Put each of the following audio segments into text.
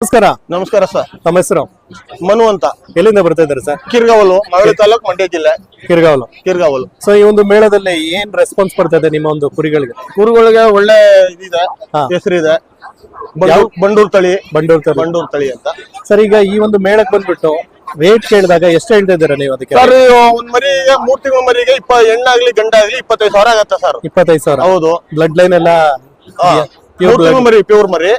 ನಮಸ್ಕಾರ. ನಮಸ್ಕಾರ ಸರ್. ತಮ್ಮ ಹೆಸರು? ಮನು ಅಂತ. ಎಲ್ಲಿಂದ ಬರ್ತಾ ಇದ್ದಾರೆ ಸರ್? ಕಿರ್ಗಾವಲು ಮಗಳ ತಾಲೂಕ್ ಮಂಡ್ಯ ಜಿಲ್ಲೆ. ಕಿರ್ಗಾವಲು. ಕಿರ್ಗಾವಲು. ಸೊ ಈ ಒಂದು ಮೇಳದಲ್ಲಿ ಏನ್ ರೆಸ್ಪಾನ್ಸ್ ಬರ್ತಾ ಇದೆ ನಿಮ್ಮ ಒಂದು ಕುರಿಗಳಿಗೆ? ಕುರುಗಳಿಗೆ ಒಳ್ಳೆ ಇದಿದೆ ಹಾ. ಹೆಸರಿದೆ. ಬಂಡೂರ್ ಬಂಡೂರ್ ತಳಿ. ಬಂಡೂರ್ ತಳಿ. ಬಂಡೂರ್ ತಳಿ ಅಂತ. ಸರ್ ಈಗ ಈ ಒಂದು ಮೇಳಕ್ಕೆ ಬಂದ್ಬಿಟ್ಟು ರೇಟ್ ಕೇಳಿದಾಗ ಎಷ್ಟು ಹೇಳ್ತಾ ಇದ್ದಾರೆ ನೀವು ಅದಕ್ಕೆ? ಸರ್ ಒಂದ್ ಮರಿಗೆ ಮೂರ್ ತಿಂಗಳ ಮರಿಗೆ ಇಪ್ಪ ಹೆಣ್ಣಾಗ್ಲಿ ಗಂಡ ಆಗ್ಲಿ ಇಪ್ಪತ್ತೈದು ಸಾವಿರ ಆಗತ್ತೆ ಸರ್. ಇಪ್ಪತ್ತೈದು ಸಾವಿರ. ಹೌದು. ಬ್ಲಡ್ ಲೈನ್ ಎಲ್ಲ ಮೂರ್ ತಿಂಗಳ ಮರಿ ಪ್ಯೂರ್ ಮರಿ.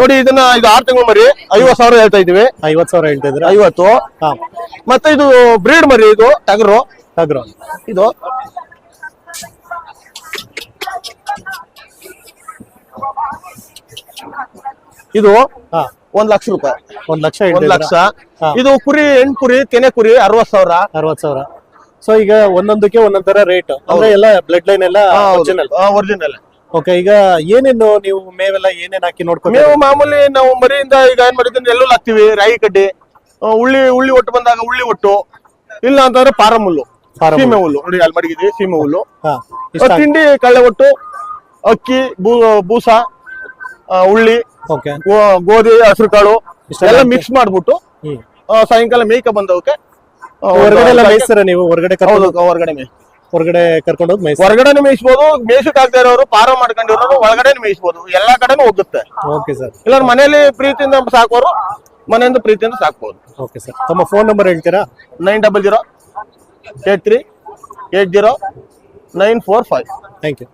ನೋಡಿ ಇದನ್ನ ಇದು ಆರ್ ತಿಂಗಳು ಮರಿ ಐವತ್ ಸಾವಿರ ಹೇಳ್ತಾ ಇದೀವಿ ಐವತ್ ಸಾವಿರ ಹೇಳ್ತಾ ಇದ್ರೆ ಐವತ್ತು. ಹಾ. ಮತ್ತೆ ಇದು ಬ್ರೀಡ್ ಮರಿ ಇದು ಟಗರು. ಅಗ್ರ ಇದು. ಇದು ಒಂದ್ ಲಕ್ಷ ರೂಪಾಯಿ. ಒಂದ್ ಲಕ್ಷ ಒಂದ್ ಲಕ್ಷ. ಇದು ಕುರಿ ಹೆಣ್ ಕುರಿ ತೆನೆ ಕುರಿ ಅರವತ್ ಸಾವಿರ. ಅರವತ್ ಸಾವಿರ. ಸೊ ಈಗ ಒಂದೊಂದಕ್ಕೆ ಒಂದೊಂದ್ ತರ ರೇಟ್ ಅಂದ್ರೆ ಎಲ್ಲ ಬ್ಲಡ್ ಲೈನ್ ಎಲ್ಲ ಒರಿಜಿನಲ್ ಓಕೆ ಈಗ ಏನೇನು ನೀವು ಮೇವೆಲ್ಲ ಏನೇನ್ ಹಾಕಿ ನೋಡ್ಕೊಂಡು ಮೇವು ಮಾಮೂಲಿ ನಾವು ಮರಿಯಿಂದ ಈಗ ಏನ್ ಮಾಡಿದ್ರೆ ಎಲ್ಲೂ ಹಾಕ್ತಿವಿ. ರಾಯಿ ಕಡ್ಡಿ ಆ, ಉಳ್ಳಿ ಉಳ್ಳಿ ಒಟ್ಟು ಬಂದಾಗ ಉಳ್ಳಿ ಒಟ್ಟು ಇಲ್ಲ ಅಂತಂದ್ರೆ ಪಾರಂ ಹುಲ್ಲು ಪಾರಂ ಸೀಮೆ ಹುಲ್ಲು. ನೋಡಿ ಅಲ್ಲಿ ಮಡಗಿದ್ವಿ ಸೀಮೆ ಹುಲ್ಲು. ಹಾ ಆ, ತಿಂಡಿ ಕಳ್ಳೆ ಒಟ್ಟು ಅಕ್ಕಿ ಬೂ- ಬೂಸ ಆ, ಉಳ್ಳಿ ಓಕೆ ಗೋ- ಗೋಧಿ ಹಸಿರು ಕಾಳು ಇಷ್ಟೆಲ್ಲ ಎಲ್ಲ ಮಿಕ್ಸ್ ಮಾಡ್ಬಿಟ್ಟು ಹ್ಮ್. ಆ, ಸಾಯಂಕಾಲ ಮೇಯ್ಕ ಬಂದವಕ್ಕೆ ಹೊರಗಡೆ ಎಲ್ಲ ಒಂದು ಮೇಯಿಸ್ತಾರ ನೀವು? ಹೊರಗಡೆ ಕರ್ಕೊಂಡು ಹೊರಗಡೆ ಮೇಯ್ ಹೊರಗಡೆ ಕರ್ಕೊಂಡು ಹೋಗಿ ಹೊರಗಡೆ ಮೇಯಿಸಬಹುದು ಮೇಯ್ಸಕ್ ಆಗದೆ ಇರೋರು ಪಾರ ಮಾಡ್ಕೊಂಡಿರೋರು ಒಳಗಡೆ ಮೇಯಿಸಬಹುದು ಎಲ್ಲಾ ಕಡೆನೂ ಹೋಗುತ್ತೆ. Okay sir. ಇಲ್ಲ ಮನೆಯಲ್ಲಿ ಪ್ರೀತಿಯಿಂದ ಸಾಕೋರು ಮನೆಯಿಂದ ಪ್ರೀತಿಯಿಂದ ಸಾಕ್ಬೋದು. Okay sir. ತಮ್ಮ ಫೋನ್ ನಂಬರ್ ಹೇಳ್ತೀರಾ? Nine double zero eight three eight zero nine four five. Thank you.